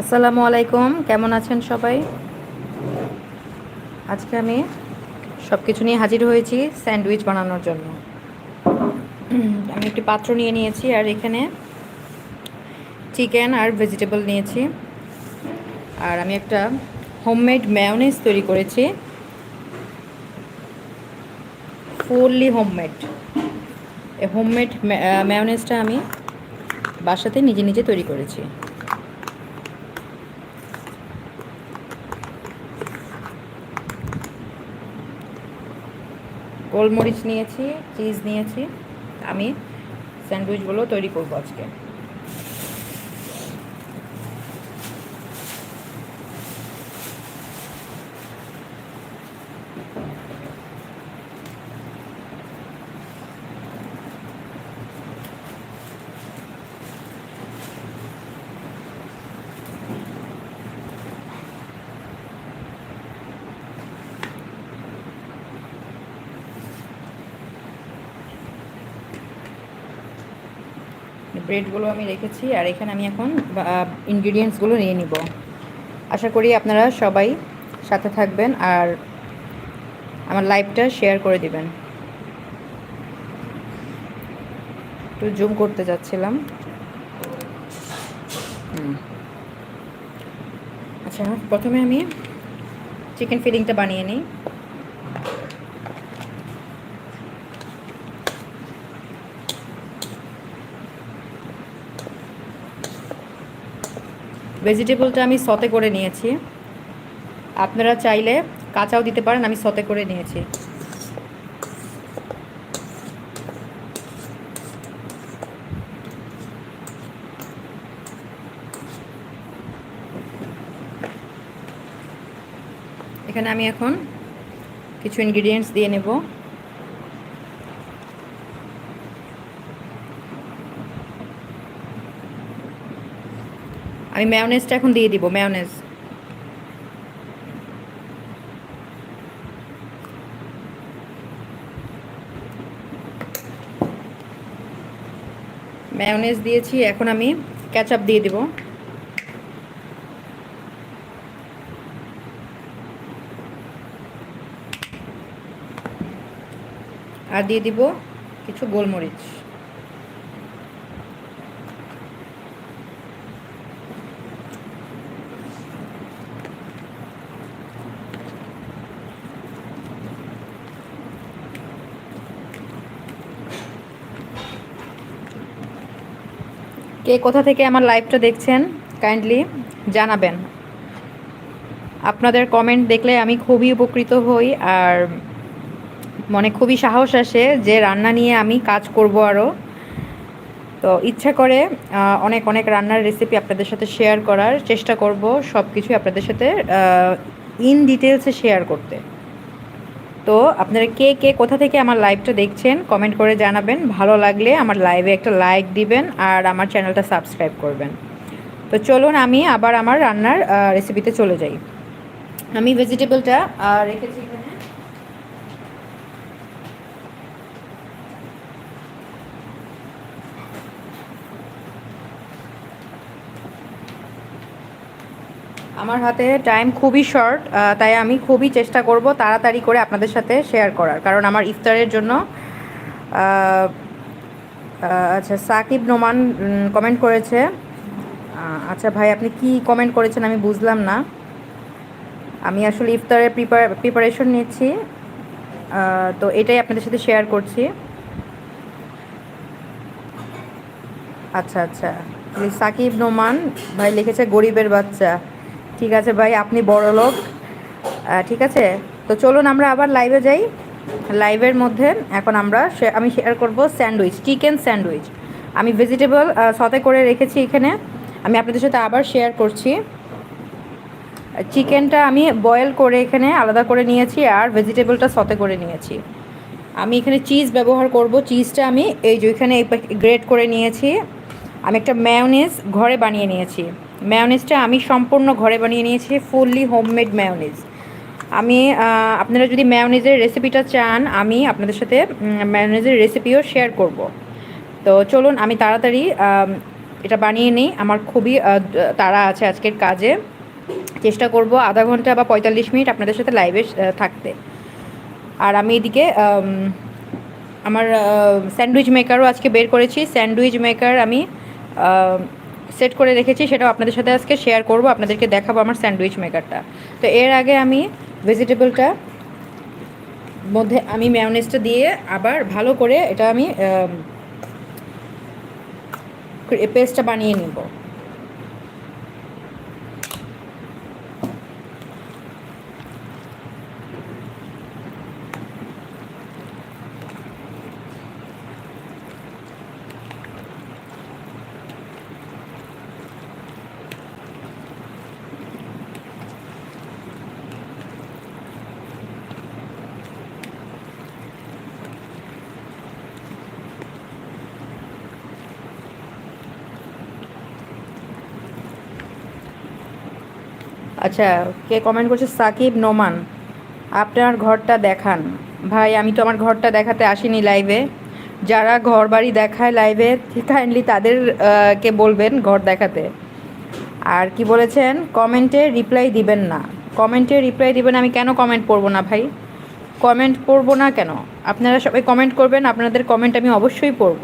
আসসালামু আলাইকুম, কেমন আছেন সবাই? আজকে আমি সব কিছু নিয়ে হাজির হয়েছি স্যান্ডউইচ বানানোর জন্য। আমি একটি পাত্র নিয়ে নিয়েছি আর এখানে চিকেন আর ভেজিটেবল নিয়েছি। আর আমি একটা হোমমেড ম্যায়োনিজ তৈরি করেছি। Fully homemade. এই হোমমেড ম্যায়োনিজটা আমি বাসাতে নিজে নিজে তৈরি করেছি। গোলমরিচ নিয়েছি চিজ নিয়েছি আমি স্যান্ডউইচগুলো তৈরি করব আজকে। ব্রেডগুলো আমি রেখেছি আর এখানে আমি এখন ইনগ্রিডিয়েন্টসগুলো নিয়ে নিব। আশা করি আপনারা সবাই সাথে থাকবেন আর আমার লাইভটা শেয়ার করে দিবেন। একটু জুম করতে যাচ্ছিলাম। আচ্ছা প্রথমে আমি চিকেন ফিলিংটা বানিয়ে নিই। ভেজিটেবলটা আমি সতে করে নিয়েছি। আপনারা চাইলে কাঁচাও দিতে পারেন, আমি সতে করে নিয়েছি। এখানে আমি এখন কিছু ইনগ্রিডিয়েন্টস দিয়ে নেব। আমি ম্যায়োনেজটা এখন দিয়ে দিব ম্যায়োনেজ ম্যায়োনেজ দিয়েছি, এখন আমি ক্যাচআপ দিয়ে দিব। আর দিয়ে দিব কিছু গোলমরিচ। কে কোথা থেকে আমার লাইভটা দেখছেন কাইন্ডলি জানাবেন। আপনাদের কমেন্ট দেখলে আমি খুবই উপকৃত হই আর মনে খুবই সাহস আসে যে রান্না নিয়ে আমি কাজ করব আরও তো ইচ্ছা করে অনেক অনেক রান্নার রেসিপি আপনাদের সাথে শেয়ার করার চেষ্টা করব। সব কিছুই আপনাদের সাথে ইন ডিটেলসে শেয়ার করতে। তো আপনারা কে কে কোথা থেকে আমার লাইভটা দেখছেন কমেন্ট করে জানাবেন। ভালো লাগলে আমার লাইভে একটা লাইক দিবেন আর আমার চ্যানেলটা সাবস্ক্রাইব করবেন। তো চলুন আমি আবার আমার রান্নার রেসিপিতে চলে যাই। আমি ভেজিটেবলটা রেখেছি এখানে আমার হাতে টাইম খুবই শর্ট তাই আমি খুবই চেষ্টা করব তাড়াতাড়ি করে আপনাদের সাথে শেয়ার করার। কারণ আমার ইফতারের জন্য আচ্ছা সাকিব নোমান কমেন্ট করেছে। আচ্ছা ভাই, আপনি কি কমেন্ট করেছেন আমি বুঝলাম না। আমি আসলে ইফতারের প্রিপার প্রিপারেশন নিচ্ছি। তো এটাই আপনাদের সাথে শেয়ার করছি। আচ্ছা আচ্ছা। সাকিব নোমান ভাই লিখেছে, গরিবের বাচ্চা। ঠিক আছে ভাই, আপনি বড় লোক। ঠিক আছে? তো চলুন আমরা আবার লাইভে যাই। লাইভের মধ্যে এখন আমরা আমি শেয়ার করব স্যান্ডউইচ চিকেন স্যান্ডউইচ আমি ভেজিটেবল সতে করে রেখেছি এখানে। আমি আপনাদের সাথে আবার শেয়ার করছি। চিকেনটা আমি বয়েল করে এখানে আলাদা করে নিয়েছি আর ভেজিটেবলটা সতে করে নিয়েছি। আমি এখানে চিজ ব্যবহার করব। চিজটা আমি এই যে এখানে গ্রেট করে নিয়েছি। আমি একটা ম্যায়োনিজ ঘরে বানিয়ে নিয়েছি। ম্যায়োনিজটা আমি সম্পূর্ণ ঘরে বানিয়ে নিয়েছি ফুললি হোমমেড ম্যায়োনিজ আমি আপনারা যদি ম্যায়োনিজের রেসিপিটা চান, আমি আপনাদের সাথে ম্যায়োনিজের রেসিপিও শেয়ার করব। তো চলুন, আমি তাড়াতাড়ি এটা বানিয়ে নিই। আমার খুবই তাড়া আছে আজকের কাজে। চেষ্টা করব আধা ঘণ্টা বা পঁয়তাল্লিশ মিনিট আপনাদের সাথে লাইভে থাকতে। আর আমি এদিকে আমার স্যান্ডউইচ মেকারও আজকে বের করেছি। স্যান্ডউইচ মেকার আমি সেট করে রেখেছি, সেটাও আপনাদের সাথে আজকে শেয়ার করব, আপনাদেরকে দেখাবো আমার স্যান্ডউইচ মেকারটা তো এর আগে আমি ভেজিটেবলটা মধ্যে আমি ম্যাওনেসটা দিয়ে আবার ভালো করে এটা আমি পেস্টটা বানিয়ে নেব। আচ্ছা কে কমেন্ট করছে? সাকিব নোমান, আপনার ঘরটা দেখান। ভাই, আমি তো আমার ঘরটা দেখাতে আসিনি লাইভে যারা ঘর বাড়ি দেখায় লাইভে কাইন্ডলি তাদের কে বলবেন ঘর দেখাতে? আর কি বলেছেন? কমেন্টে রিপ্লাই দিবেন না। কমেন্টে রিপ্লাই দিবেন, আমি কেন কমেন্ট করব না ভাই? কমেন্ট করব না কেন? আপনারা সবাই কমেন্ট করবেন, আপনাদের কমেন্ট আমি অবশ্যই পড়ব।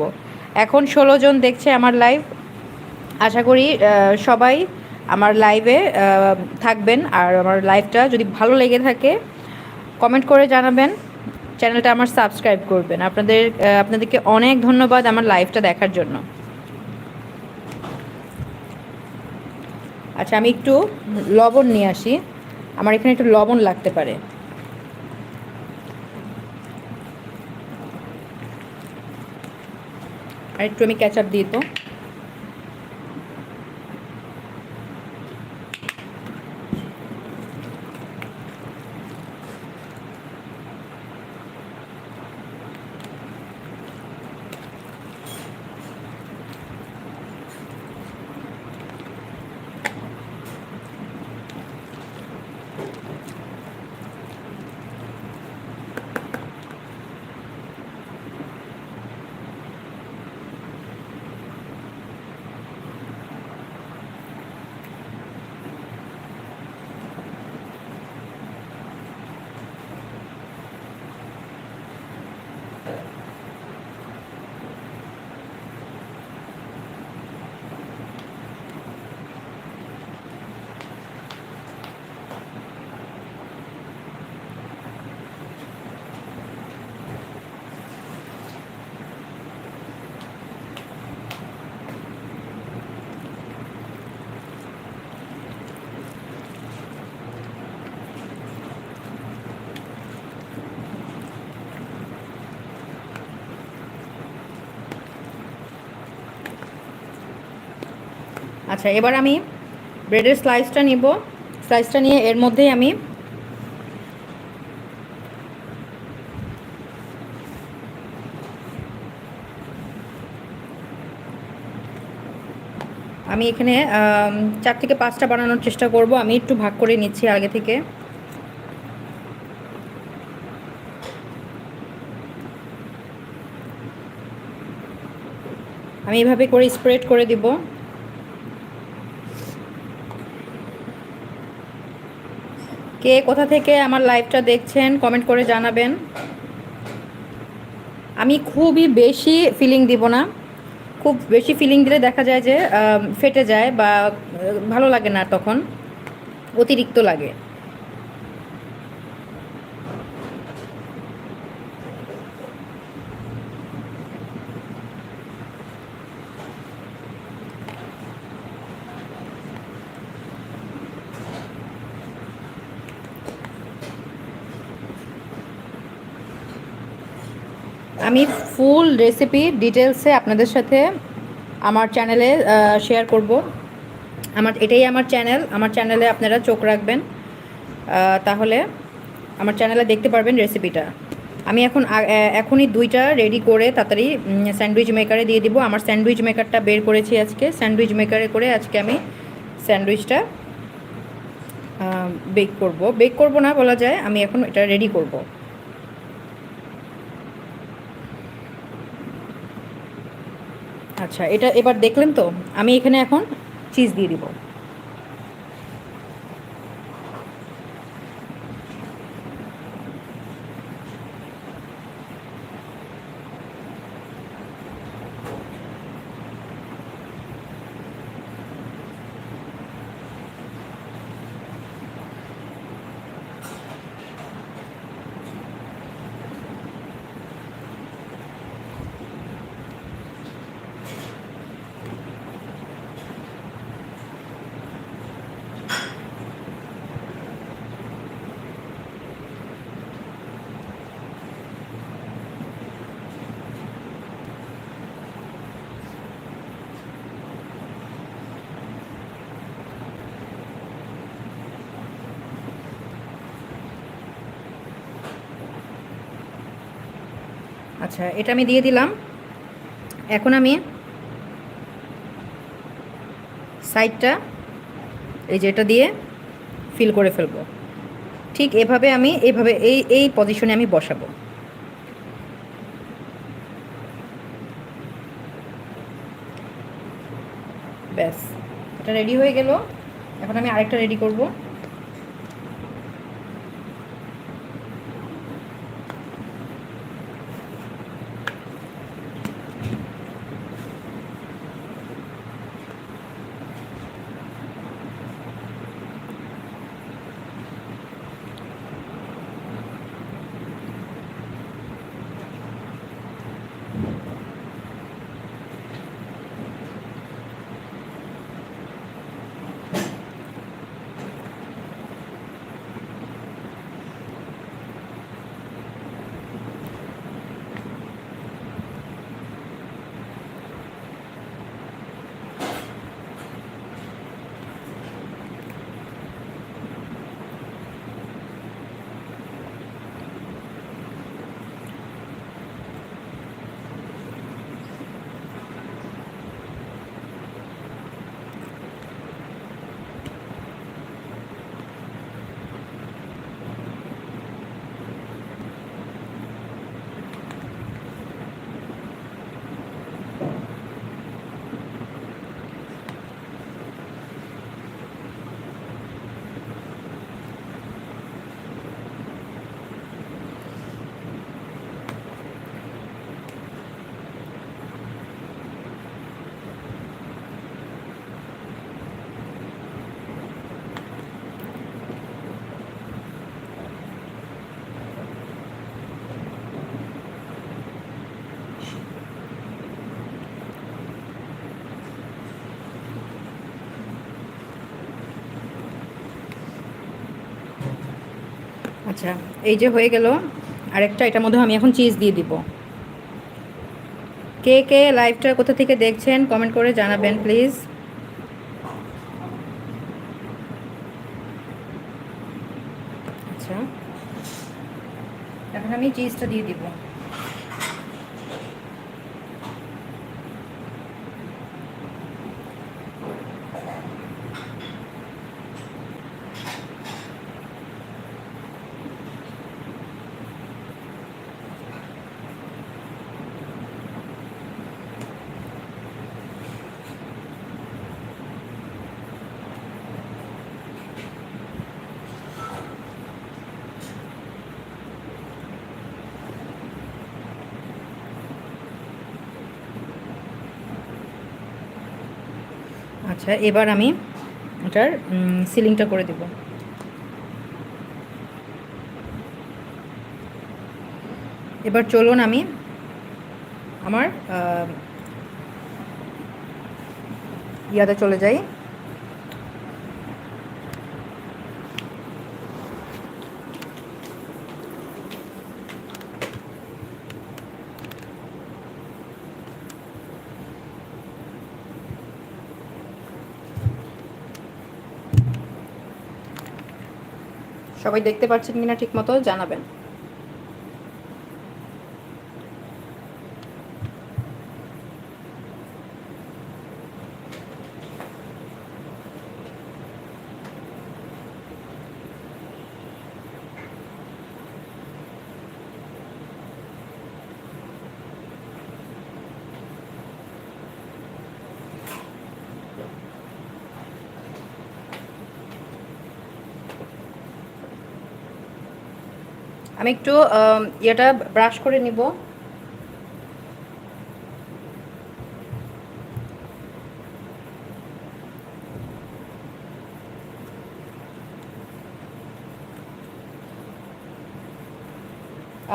এখন ষোলো জন দেখছে আমার লাইভ আশা করি সবাই আমার লাইভে থাকবেন। আর আমার লাইভটা যদি ভালো লেগে থাকে কমেন্ট করে জানাবেন। চ্যানেলটা আমার সাবস্ক্রাইব করবেন। আপনাদের আপনাদেরকে অনেক ধন্যবাদ আমার লাইভটা দেখার জন্য। আচ্ছা আমি একটু লবণ নিয়ে আসি। আমার এখানে একটু লবণ লাগতে পারে। আর একটু আমি ক্যাচআপ দিই তো আচ্ছা এবার আমি ব্রেডের স্লাইসটা নিব। স্লাইসটা নিয়ে এর মধ্যেই আমি আমি এখানে চার থেকে পাঁচটা বানানোর চেষ্টা করব। আমি একটু ভাগ করে নিচ্ছি আগে থেকে। আমি এভাবে করে স্প্রেড করে দিব। কে কোথা থেকে আমার লাইভটা দেখছেন কমেন্ট করে জানাবেন। আমি খুবই বেশি ফিলিং দিব না। খুব বেশি ফিলিং দিলে দেখা যায় যে ফেটে যায় বা ভালো লাগে না তখন, অতিরিক্ত লাগে। আমি ফুল রেসিপি ডিটেলসে আপনাদের সাথে আমার চ্যানেলে শেয়ার করব। আমার, এটাই আমার চ্যানেল আমার চ্যানেলে আপনারা চোখ রাখবেন। তাহলে আমার চ্যানেলে দেখতে পারবেন রেসিপিটা আমি এখন এখনই দুইটা রেডি করে তাড়াতাড়ি স্যান্ডউইচ মেকারে দিয়ে দিব। আমার স্যান্ডউইচ মেকারটা বের করেছি আজকে। স্যান্ডউইচ মেকারে করে আজকে আমি স্যান্ডউইচটা বেক করব। বেক করব না বলা যায়। আমি এখন এটা রেডি করব। আচ্ছা এটা এবার দেখলেন তো? আমি এখানে এখন চিজ দিয়ে দিব। আচ্ছা এটা আমি দিয়ে দিলাম। এখন আমি সাইডটা এই যে এটা দিয়ে ফিল করে ফেলব। ঠিক এভাবে আমি এইভাবে এই এই পজিশনে আমি বসাবো। ব্যাস, এটা রেডি হয়ে গেল। এখন আমি আরেকটা রেডি করব। আচ্ছা এই যে হয়ে গেল, আরেকটা, এটার মধ্যে আমি এখন চিজ দিয়ে দিব। কে কে লাইভটা কোথা থেকে দেখছেন কমেন্ট করে জানাবেন প্লিজ আচ্ছা এখন আমি চিজটা দিয়ে দিব। আচ্ছা এবার আমি এটার সিলিংটা করে দেব। এবার চলুন আমি আমার ইয়াতে চলে যাই। সবাই দেখতে পাচ্ছেন কিনা ঠিক মতো জানাবেন। আমি একটু ইয়েটা ব্রাশ করে নিব।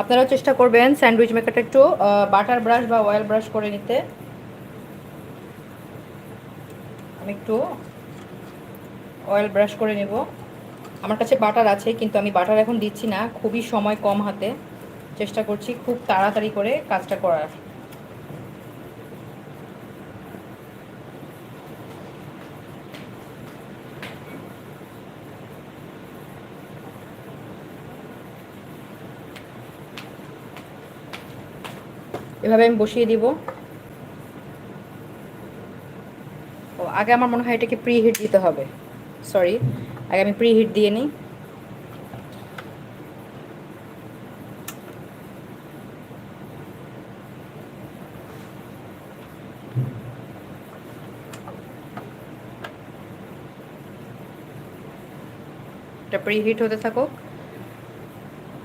আপনারাও চেষ্টা করবেন স্যান্ডউইচ মেকারটা একটু বাটার ব্রাশ বা অয়েল ব্রাশ করে নিতে। আমি একটু অয়েল ব্রাশ করে নেব। আমার কাছে বাটার আছে, কিন্তু আমি বাটার এখন দিচ্ছি না। খুবই সময় কম হাতে। চেষ্টা করছি খুব তাড়াতাড়ি করে কাজটা করার। এভাবে আমি বসিয়ে দিব। ও, আগে আমার মনে হয় এটাকে প্রি হিট দিতে হবে। সরি আগে আমি প্রি হিট দিয়ে নিই। এটা প্রি হিট হতে থাকুক।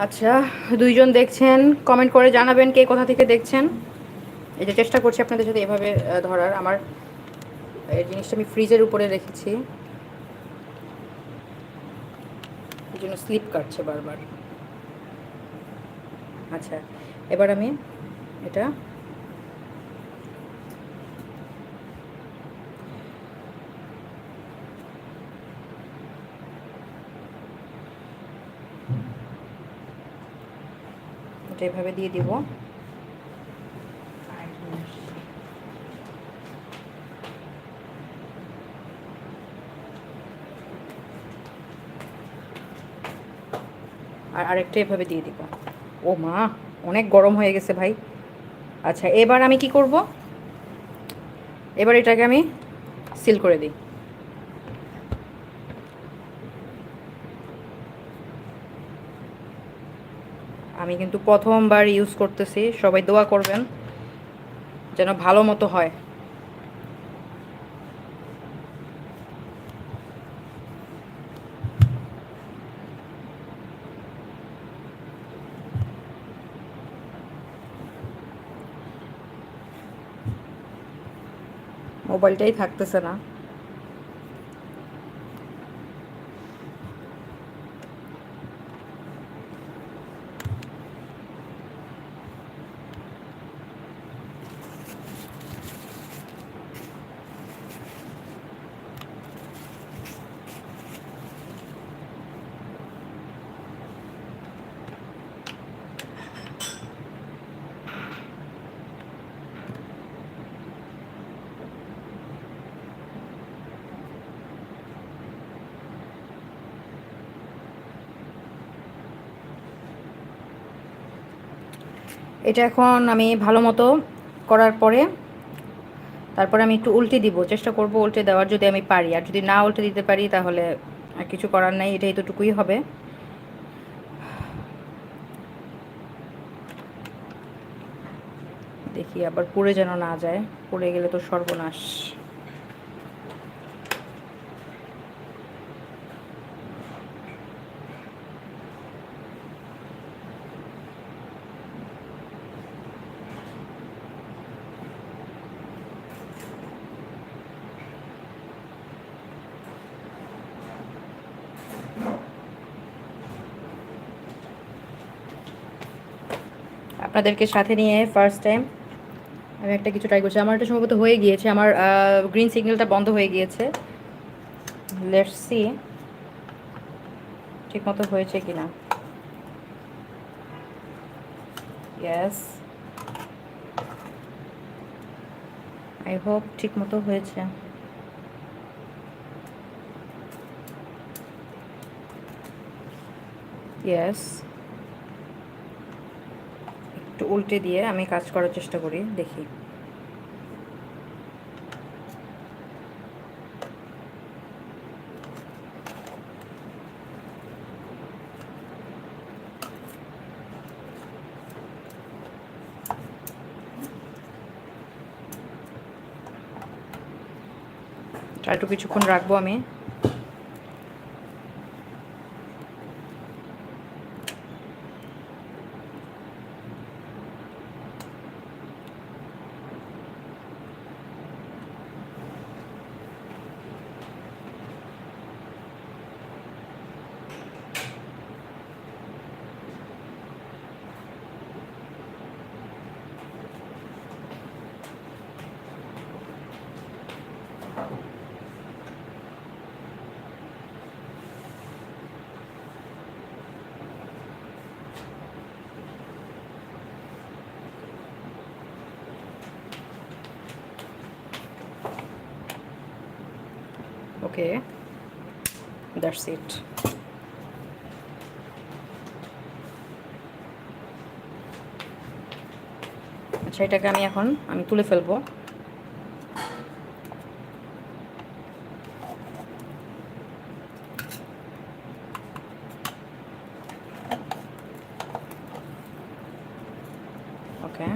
আচ্ছা দুইজন দেখছেন কমেন্ট করে জানাবেন কে কোথা থেকে দেখছেন। এই যে চেষ্টা করছি আপনাদের সাথে এভাবে ধরার। আমার, এই জিনিসটা আমি ফ্রিজের উপরে রেখেছি এই জন্য স্লিপ কাটছে বারবার। আচ্ছা এবার আমি এটা এটা এভাবে দিয়ে দিব আর আরেকটা এভাবে দিয়ে দিব। ও মা, অনেক গরম হয়ে গেছে ভাই। আচ্ছা এবার আমি কি করব? এবার এটাকে আমি সিল করে দিই। আমি কিন্তু প্রথমবার ইউজ করতেছি, সবাই দোয়া করবেন, যেন ভালো মতো হয়। মোবাইলটাই থাকতেছে না। এটা এখন আমি ভালো মতো করার পরে তারপরে আমি একটু উল্টে দিব, চেষ্টা করব উল্টে দেওয়ার যদি আমি পারি। আর যদি না উল্টে দিতে পারি তাহলে আর কিছু করার নাই, এটা এতটুকুই হবে। দেখি আবার পুড়ে যেন না যায়, পুড়ে গেলে তো সর্বনাশ। আপনাদেরকে সাথে নিয়ে ফার্স্ট টাইম আমি একটা কিছু ট্রাই করছি। আমার এটা সম্ভবত হয়ে গিয়েছে। আমার গ্রিন সিগন্যালটা বন্ধ হয়ে গিয়েছে। লেটস সি ঠিক মতো হয়েছে কি না ইয়েস আই হোপ ঠিক মতো হয়েছে। ইয়েস একটু উল্টে দিয়ে আমি কাজ করার চেষ্টা করি দেখি। আর একটু কিছুক্ষণ রাখব আমি। Okay, that's it. আচ্ছা এটাকে আমি এখন, আমি তুলে ফেলব। ওকে,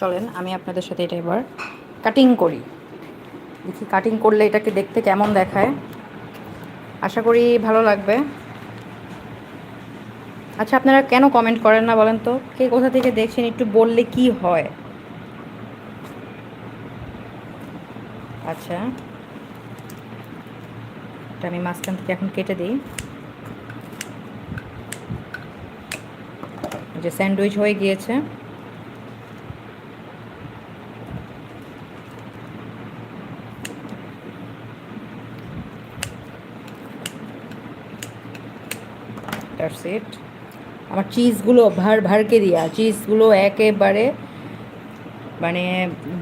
চলেন, আমি আপনাদের সাথে এটা এবার কাটিং করি। দেখি কাটিং করলে এটাকে দেখতে কেমন দেখায়। আশা করি ভালো লাগবে। আচ্ছা আপনারা কেন কমেন্ট করেন না বলেন তো? কে কোথা থেকে দেখছেন? একটু বললে কি হয়? আচ্ছা। এটা আমি মাঝখান থেকে এখন কেটে দিই। যে স্যান্ডউইচ হয়ে গিয়েছে। দ্যাটস ইট আমার চিজগুলো ভার, ভারকে দিয়া চিজগুলো একেবারে মানে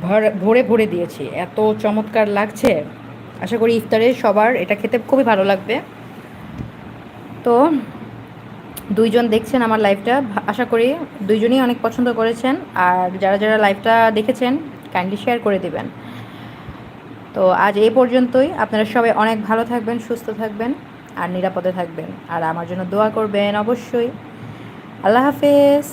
ভর, ভরে ভরে দিয়েছি। এত চমৎকার লাগছে। আশা করি ইফতারে সবার এটা খেতে খুবই ভালো লাগবে। তো দুইজন দেখছেন আমার লাইভটা আশা করি দুইজনই অনেক পছন্দ করেছেন। আর যারা যারা লাইভটা দেখেছেন কাইন্ডলি শেয়ার করে দিবেন। তো আজ এই পর্যন্তই। আপনারা সবাই অনেক ভালো থাকবেন, সুস্থ থাকবেন। আর নিরাপদে থাকবেন। আর আমার জন্য দোয়া করবেন অবশ্যই। আল্লাহ হাফেজ।